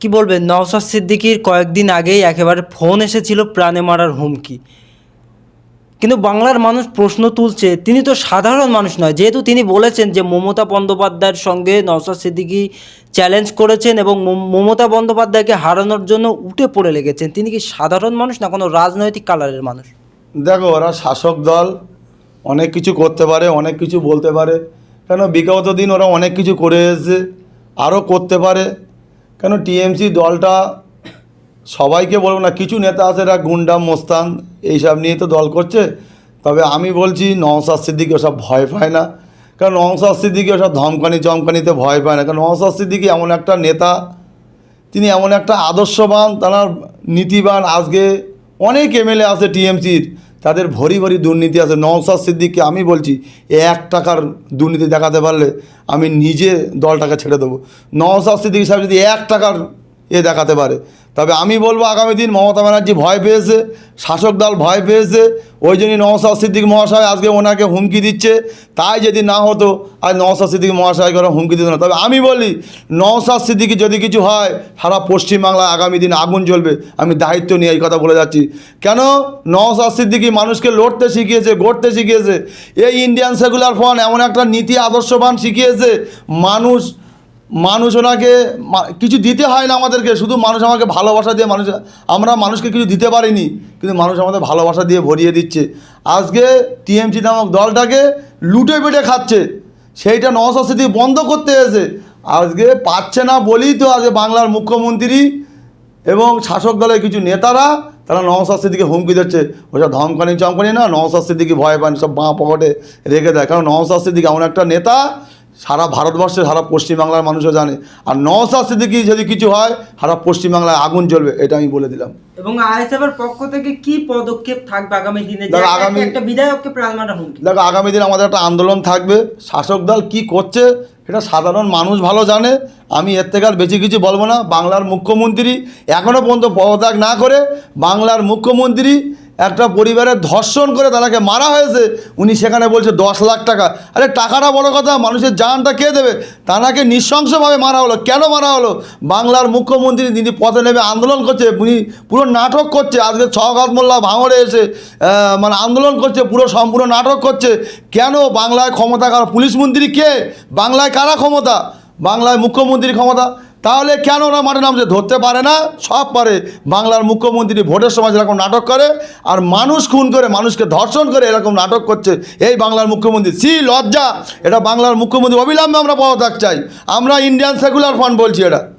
কি বলবেন নওসাদ সিদ্দিকির কয়েকদিন আগেই একেবারে ফোন এসেছিল প্রাণে মারার হুমকি। কিন্তু বাংলার মানুষ প্রশ্ন তুলছে, তিনি তো সাধারণ মানুষ নয়, যেহেতু তিনি বলেছেন যে মমতা বন্দ্যোপাধ্যায়ের সঙ্গে নওসাদ সিদ্দিকি চ্যালেঞ্জ করেছেন এবং মমতা বন্দ্যোপাধ্যায়কে হারানোর জন্য উঠে পড়ে লেগেছেন। তিনি কি সাধারণ মানুষ না কোনো রাজনৈতিক কালারের মানুষ? দেখো, ওরা শাসক দল, অনেক কিছু করতে পারে, অনেক কিছু বলতে পারে। কেন? বিগত দিন ওরা অনেক কিছু করে এসেছে, আরও করতে পারে। কেন টিএমসি দলটা সবাইকে বলব না, কিছু নেতা আছে এরা গুন্ডা, মোস্তান, এইসব নিয়ে তো দল করছে। তবে আমি বলছি নওসাদ সিদ্দিকি ওসব ভয় পায় না। কারণ নওসাদ সিদ্দিকি ওসব ধমকানি চমকানিতে ভয় পায় না? কারণ নওসাদ সিদ্দিকি এমন একটা নেতা, তিনি এমন একটা আদর্শবান, তার নীতিবান, আজকে অনেক এমএলএ আছে টিএমসির। তাদের ভরি ভরি দুর্নীতি আছে। নওসাদ সিদ্দিককে আমি বলছি এক টাকার দুর্নীতি দেখাতে পারলে আমি নিজে দলটাকে ছেড়ে দেবো। নওসাদ সিদ্দিক সাহেব যদি এক টাকার এ দেখাতে পারে তবে আমি বলব আগামী দিন মমতা ব্যানার্জি ভয় পেয়েছে, শাসক দল ভয় পেয়েছে, ওই জন্যই নওসাদ সিদ্দিক মহাশয় আজকে ওনাকে হুমকি দিচ্ছে। তাই যদি না হতো, আজ নওসাদ সিদ্দিক মহাশয়কে ওরা হুমকি দিত না। তবে আমি বলি নওসাদ সিদ্দিকি যদি কিছু হয়, সারা পশ্চিমবাংলায় আগামী দিন আগুন জ্বলবে। আমি দায়িত্ব নিয়ে এই কথা বলে যাচ্ছি। কেন? নওসাদ সিদ্দিকি মানুষকে লড়তে শিখিয়েছে, গড়তে শিখিয়েছে। এই ইন্ডিয়ান সেকুলার ফ্রন্ট এমন একটা নীতি আদর্শবান শিখিয়েছে, মানুষ মানুষ ওনাকে কিছু দিতে হয় না আমাদেরকে, শুধু মানুষ আমাকে ভালোবাসা দিয়ে মানুষ, আমরা মানুষকে কিছু দিতে পারিনি, কিন্তু মানুষ আমাদের ভালোবাসা দিয়ে ভরিয়ে দিচ্ছে। আজকে টিএমসি নামক দলটাকে লুটে পেটে খাচ্ছে, সেইটা নশাস্তি বন্ধ করতে এসে আজকে পাচ্ছে না বলেই তো আজকে বাংলার মুখ্যমন্ত্রী এবং শাসক দলের কিছু নেতারা, তারা নওসাদ দিকে হুমকি দিচ্ছে। ওসব ধমকানি চমকানি না নওসাদ দিকে ভয় পান, সব বাঁ পকেটে রেখে দেয়। কারণ নওসাদ দিকে এমন একটা নেতা সারা ভারতবর্ষে সারা পশ্চিমবাংলার মানুষও জানে। আর নওসাদ সিদ্দিকি যদি কিছু হয় সারা পশ্চিমবাংলায় আগুন জ্বলবে এটা আমি বলে দিলাম। এবং আইএসএফের পক্ষ থেকে কি পদক্ষেপ থাকবে আগামী দিনে? আগামী- একটা বিধায়ককে প্রাণমারা হুমকি। দেখো আগামী দিন আমাদের একটা আন্দোলন থাকবে। শাসক দল কী করছে এটা সাধারণ মানুষ ভালো জানে। আমি এর থেকে আর বেশি কিছু বলব না। বাংলার মুখ্যমন্ত্রী এখনও পর্যন্ত পদত্যাগ না করে বাংলার মুখ্যমন্ত্রী একটা পরিবারের ধর্ষণ করে তাকে মারা হয়েছে। উনি সেখানে বলছে, দশ লাখ টাকা। আরে, টাকাটা বড় কথা, মানুষের জানটা কে দেবে? তাকে নৃশংসভাবে মারা হলো। কেন মারা হলো? বাংলার মুখ্যমন্ত্রী তিনি পথে নেমে আন্দোলন করছে, উনি পুরো নাটক করছে। আজকে ছগাত মোল্লা ভাঙড়ে এসে মানে আন্দোলন করছে, পুরো সম্পূর্ণ নাটক করছে। কেন? বাংলায় ক্ষমতা কারা পুলিশ মন্ত্রী কে? বাংলায় কারা ক্ষমতা? বাংলায় মুখ্যমন্ত্রী ক্ষমতা? তাহলে কেন ওরা মাঠে নামছে? ধরতে পারে না। সব পারে। বাংলার মুখ্যমন্ত্রী ভোটের সময় যেরকম নাটক করে, আর মানুষ খুন করে, মানুষকে ধর্ষণ করে এরকম নাটক করছে এই বাংলার মুখ্যমন্ত্রী। সি লজ্জা! এটা বাংলার মুখ্যমন্ত্রী অবিলম্বে আমরা পাওয়া থাক চাই। আমরা ইন্ডিয়ান সেকুলার ফান্ড বলছি এটা।